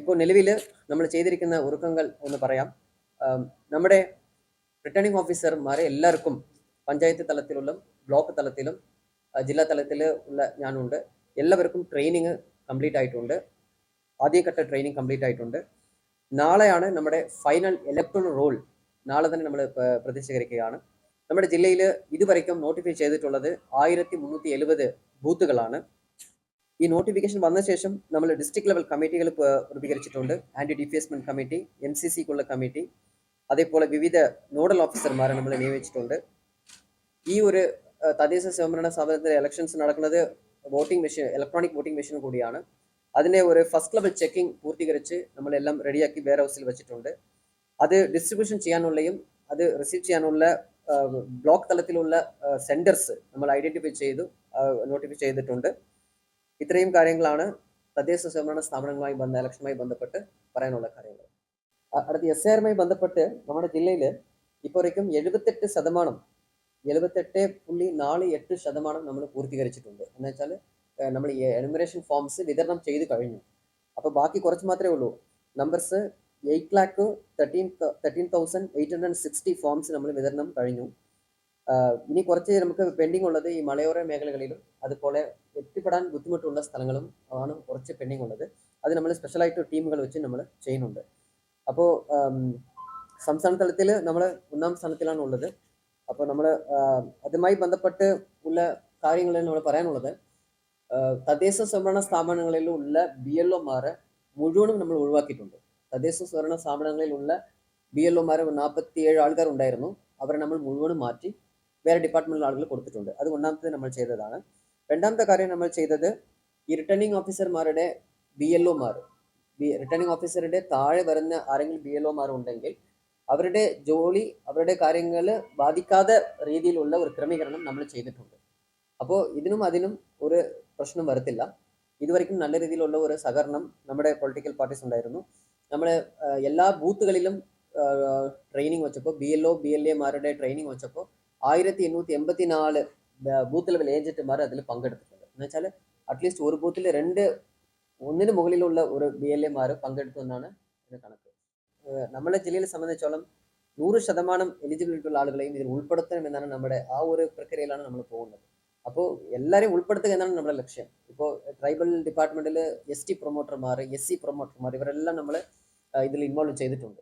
ഇപ്പോൾ നിലവിൽ നമ്മൾ ചെയ്തിരിക്കുന്ന ഒരുക്കങ്ങൾ എന്ന് പറയാം. നമ്മുടെ റിട്ടേണിംഗ് ഓഫീസർമാരെ എല്ലാവർക്കും പഞ്ചായത്ത് തലത്തിലുള്ള ബ്ലോക്ക് തലത്തിലും ജില്ലാ തലത്തിൽ ഉള്ള ഞാനുണ്ട്. എല്ലാവർക്കും ട്രെയിനിങ് കംപ്ലീറ്റ് ആയിട്ടുണ്ട്. ആദ്യഘട്ട ട്രെയിനിങ് കംപ്ലീറ്റ് ആയിട്ടുണ്ട്. നാളെയാണ് നമ്മുടെ ഫൈനൽ ഇലക്ട്രൽ റോൾ നാളെ തന്നെ നമ്മൾ പ്രതിഷ്ഠീകരിക്കുകയാണ് നമ്മുടെ ജില്ലയിൽ ഇതുവരെയ്ക്കും നോട്ടിഫൈ ചെയ്തിട്ടുള്ളത് ആയിരത്തി മുന്നൂറ്റി എഴുപത് ബൂത്തുകളാണ് ഈ നോട്ടിഫിക്കേഷൻ വന്ന ശേഷം നമ്മൾ ഡിസ്ട്രിക്ട് ലെവൽ കമ്മിറ്റികൾ രൂപീകരിച്ചിട്ടുണ്ട് anti defacement committee M C സിക്കുള്ള committee അതേപോലെ വിവിധ നോഡൽ ഓഫീസർമാരെ നമ്മൾ നിയമിച്ചിട്ടുണ്ട്. ഈ ഒരു തദ്ദേശ സ്വയംഭരണ സ്ഥാപനത്തിലെ ഇലക്ഷൻസ് നടക്കുന്നത് voting machine electronic voting machine കൂടിയാണ്. അതിനെ ഒരു ഫസ്റ്റ് ലെവൽ ചെക്കിംഗ് പൂർത്തീകരിച്ച് നമ്മളെല്ലാം റെഡിയാക്കി വെയർ ഹൗസിൽ വെച്ചിട്ടുണ്ട്. അത് ഡിസ്ട്രിബ്യൂഷൻ ചെയ്യാനുള്ളയും അത് റിസീവ് ചെയ്യാനുള്ള ബ്ലോക്ക് തലത്തിലുള്ള സെന്റേഴ്സ് നമ്മൾ ഐഡന്റിഫൈ ചെയ്തു നോട്ടിഫൈ ചെയ്തിട്ടുണ്ട്. ഇത്രയും കാര്യങ്ങളാണ് തദ്ദേശ സ്വയംഭരണ സ്ഥാപനങ്ങളുമായി ബന്ധ ഇലക്ഷനുമായി ബന്ധപ്പെട്ട് പറയാനുള്ള കാര്യങ്ങൾ. അടുത്ത എസ് ആറുമായി ബന്ധപ്പെട്ട് നമ്മുടെ ജില്ലയിൽ ഇപ്പോഴേക്കും എഴുപത്തെട്ട് ശതമാനം എഴുപത്തെട്ട് പുള്ളി നാല് എട്ട് ശതമാനം നമ്മൾ പൂർത്തീകരിച്ചിട്ടുണ്ട്. എന്ന് വെച്ചാൽ നമ്മൾ ഈ എനുമറേഷൻ ഫോംസ് വിതരണം ചെയ്ത് കഴിഞ്ഞു. അപ്പോൾ ബാക്കി കുറച്ച് മാത്രമേ ഉള്ളൂ. Numbers eight lakh thirteen thirteen thousand eight hundred sixty forms നമ്മൾ വിതരണം കഴിഞ്ഞു. ഇനി കുറച്ച് നമുക്ക് പെൻഡിങ് ഉള്ളത് ഈ മലയോര മേഖലകളിലും അതുപോലെ എത്തിപ്പെടാൻ ബുദ്ധിമുട്ടുള്ള സ്ഥലങ്ങളും ആണ് കുറച്ച് പെൻഡിങ് ഉള്ളത്. അത് നമ്മൾ സ്പെഷ്യലായിട്ട് ടീമുകൾ വെച്ച് നമ്മൾ ചെയ്യുന്നുണ്ട്. അപ്പോൾ സംസ്ഥാന തലത്തിൽ നമ്മൾ ഒന്നാം സ്ഥാനത്തിലാണ് ഉള്ളത്. അപ്പോൾ നമ്മൾ അതുമായി ബന്ധപ്പെട്ട് ഉള്ള കാര്യങ്ങൾ നമ്മൾ പറയാനുള്ളത്. തദ്ദേശ സ്വയംഭരണ സ്ഥാപനങ്ങളിലുള്ള ബി എൽ ഒമാരെ മുഴുവനും നമ്മൾ ഒഴിവാക്കിയിട്ടുണ്ട്. തദ്ദേശ സ്വയംഭരണ സ്ഥാപനങ്ങളിലുള്ള ബി എൽ ഒമാരെ നാൽപ്പത്തിയേഴ് ആൾക്കാർ ഉണ്ടായിരുന്നു. അവരെ നമ്മൾ മുഴുവനും മാറ്റി വേറെ ഡിപ്പാർട്ട്മെന്റിൽ ആളുകൾ കൊടുത്തിട്ടുണ്ട്. അത് ഒന്നാമത്തെ നമ്മൾ ചെയ്തതാണ്. രണ്ടാമത്തെ കാര്യം നമ്മൾ ചെയ്തത് ഈ റിട്ടേണിംഗ് ഓഫീസർമാരുടെ ബി എൽ ഒമാർ ബി റിട്ടേണിംഗ് ഓഫീസറുടെ താഴെ വരുന്ന ആരെങ്കിലും ബി എൽ ഒമാർ ഉണ്ടെങ്കിൽ അവരുടെ ജോലി അവരുടെ കാര്യങ്ങൾ ബാധിക്കാത്ത രീതിയിലുള്ള ഒരു ക്രമീകരണം നമ്മൾ ചെയ്തിട്ടുണ്ട്. അപ്പോൾ ഇതിനും അതിനും ഒരു പ്രശ്നം വരത്തില്ല. ഇതുവരെയ്ക്കും നല്ല രീതിയിലുള്ള ഒരു സഹകരണം നമ്മുടെ പൊളിറ്റിക്കൽ പാർട്ടീസ് ഉണ്ടായിരുന്നു. നമ്മൾ എല്ലാ ബൂത്തുകളിലും ട്രെയിനിങ് വെച്ചപ്പോൾ B L O B L എമാരുടെ ട്രെയിനിങ് വെച്ചപ്പോൾ ആയിരത്തി എണ്ണൂറ്റി എൺപത്തി നാല് ബൂത്ത് ലെവൽ ഏജന്റുമാർ അതിൽ പങ്കെടുത്തിട്ടുണ്ട്. എന്ന് വെച്ചാൽ അറ്റ്ലീസ്റ്റ് ഒരു ബൂത്തിൽ രണ്ട് ഒന്നിന് മുകളിലുള്ള ഒരു ബി എൽ എമാർ പങ്കെടുത്തു എന്നാണ് ഇതിന്റെ കണക്ക്. നമ്മുടെ ജില്ലയെ സംബന്ധിച്ചോളം നൂറ് ശതമാനം എലിജിബിലിറ്റി ഉള്ള ആളുകളെയും ഇതിൽ ഉൾപ്പെടുത്തണം എന്നാണ് നമ്മുടെ ആ ഒരു പ്രക്രിയയിലാണ് നമ്മൾ പോകുന്നത്. അപ്പോൾ എല്ലാവരെയും ഉൾപ്പെടുത്തുക എന്നാണ് നമ്മുടെ ലക്ഷ്യം. ഇപ്പോൾ ട്രൈബൽ ഡിപ്പാർട്ട്മെന്റിൽ എസ് ടി പ്രൊമോട്ടർമാർ എസ് സി പ്രൊമോട്ടർമാർ ഇവരെല്ലാം നമ്മൾ ഇതിൽ ഇൻവോൾവ് ചെയ്തിട്ടുണ്ട്.